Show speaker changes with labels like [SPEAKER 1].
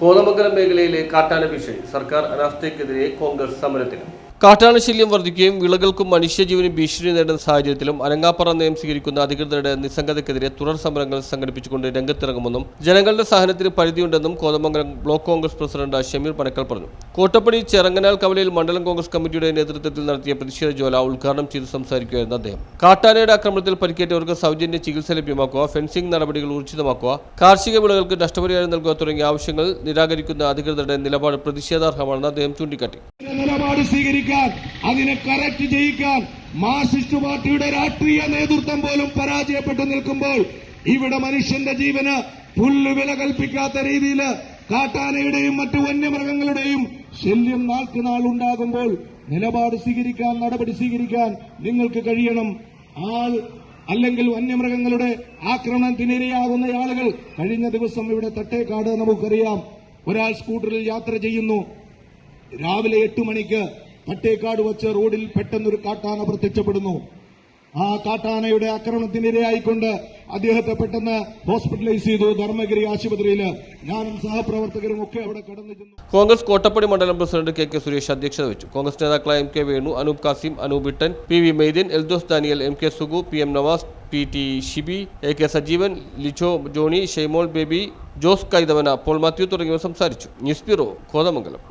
[SPEAKER 1] Kothamangalam മേഖലയിലെ കാട്ടാന ഭീഷണി സർക്കാർ അനാസ്ഥയ്ക്കെതിരെ കോൺഗ്രസ് സമരത്തിന് കാട്ടാന ശല്യം വർദ്ധിക്കുകയും വിളകൾക്കും മനുഷ്യജീവനും ഭീഷണി നേടുന്ന സാഹചര്യത്തിലും അനങ്ങാപ്പറ നയം സ്വീകരിക്കുന്ന അധികൃതരുടെ നിസ്സംഗതയ്ക്കെതിരെ തുടർ സമരങ്ങൾ സംഘടിപ്പിച്ചുകൊണ്ട് രംഗത്തിറങ്ങുമെന്നും ജനങ്ങളുടെ സഹനത്തിന് പരിധിയുണ്ടെന്നും Kothamangalam block Congress president Shameer Panakkal പറഞ്ഞു. കോട്ടപ്പടി ചെറങ്ങനാൽ കവലയിൽ മണ്ഡലം കോൺഗ്രസ് കമ്മിറ്റിയുടെ നേതൃത്വത്തിൽ നടത്തിയ പ്രതിഷേധ ജ്വാല ഉദ്ഘാടനം ചെയ്ത് സംസാരിക്കുകയായിരുന്നു അദ്ദേഹം. കാട്ടാനയുടെ ആക്രമണത്തിൽ പരിക്കേറ്റവർക്ക് സൗജന്യ ചികിത്സ ലഭ്യമാക്കുക ഫെൻസിംഗ് നടപടികൾ ഊർജിതമാക്കുക കാർഷിക വിളകൾക്ക് നഷ്ടപരിഹാരം നൽകുക തുടങ്ങിയ ആവശ്യങ്ങൾ നിരാകരിക്കുന്ന അധികൃതരുടെ നിലപാട് പ്രതിഷേധാർഹമാണെന്ന് അദ്ദേഹം ചൂണ്ടിക്കാട്ടി.
[SPEAKER 2] നിലപാട് സ്വീകരിക്കാൻ അതിനെ കറക്റ്റ് ചെയ്യിക്കാൻ മാർസിസ്റ്റ് പാർട്ടിയുടെ രാഷ്ട്രീയ നേതൃത്വം പോലും പരാജയപ്പെട്ടു നിൽക്കുമ്പോൾ ഇവിടെ മനുഷ്യന്റെ ജീവന് പുല്ല് വില കൽപ്പിക്കാത്ത രീതിയിൽ കാട്ടാനയുടെയും മറ്റു വന്യമൃഗങ്ങളുടെയും ശല്യം നാൾക്ക് നാൾ ഉണ്ടാകുമ്പോൾ നിലപാട് സ്വീകരിക്കാൻ നടപടി സ്വീകരിക്കാൻ നിങ്ങൾക്ക് കഴിയണം. ആൾ അല്ലെങ്കിൽ വന്യമൃഗങ്ങളുടെ ആക്രമണത്തിനിരയാകുന്ന ആളുകൾ കഴിഞ്ഞ ദിവസം ഇവിടെ തട്ടേക്കാട് നമുക്കറിയാം. ഒരാൾ സ്കൂട്ടറിൽ യാത്ര ചെയ്യുന്നു. രാവിലെ എട്ട് മണിക്ക് പട്ടേക്കാട് വച്ച് റോഡിൽ പെട്ടെന്നൊരു കാട്ടാന പ്രത്യക്ഷപ്പെടുന്നു. ആ കാട്ടാനയുടെ ആക്രമണത്തിനിരയായിക്കൊണ്ട് അദ്ദേഹത്തെ പെട്ടെന്ന് ഹോസ്പിറ്റലൈസ് ചെയ്തു ധർമ്മഗിരി ആശുപത്രിയിൽ ഞാനും സഹപ്രവർത്തകരും ഒക്കെ അവിടെ കടന്നു ചെന്നു.
[SPEAKER 1] കോൺഗ്രസ് കോട്ടപ്പടി മണ്ഡലം പ്രസിഡന്റ് കെ കെ സുരേഷ് അധ്യക്ഷത വെച്ചു. കോൺഗ്രസ് നേതാക്കളായ M K Venu Anoop Kasim Anoop Ittan P V Meitheen Eldhose Daniel M K Sugu P M Navas P T Shibi A K Sajeevan Lijo Johny Shaymol Baby Jose Kaithavana Paul Mathew തുടങ്ങിയവർ സംസാരിച്ചു. News bureau Kothamangalam.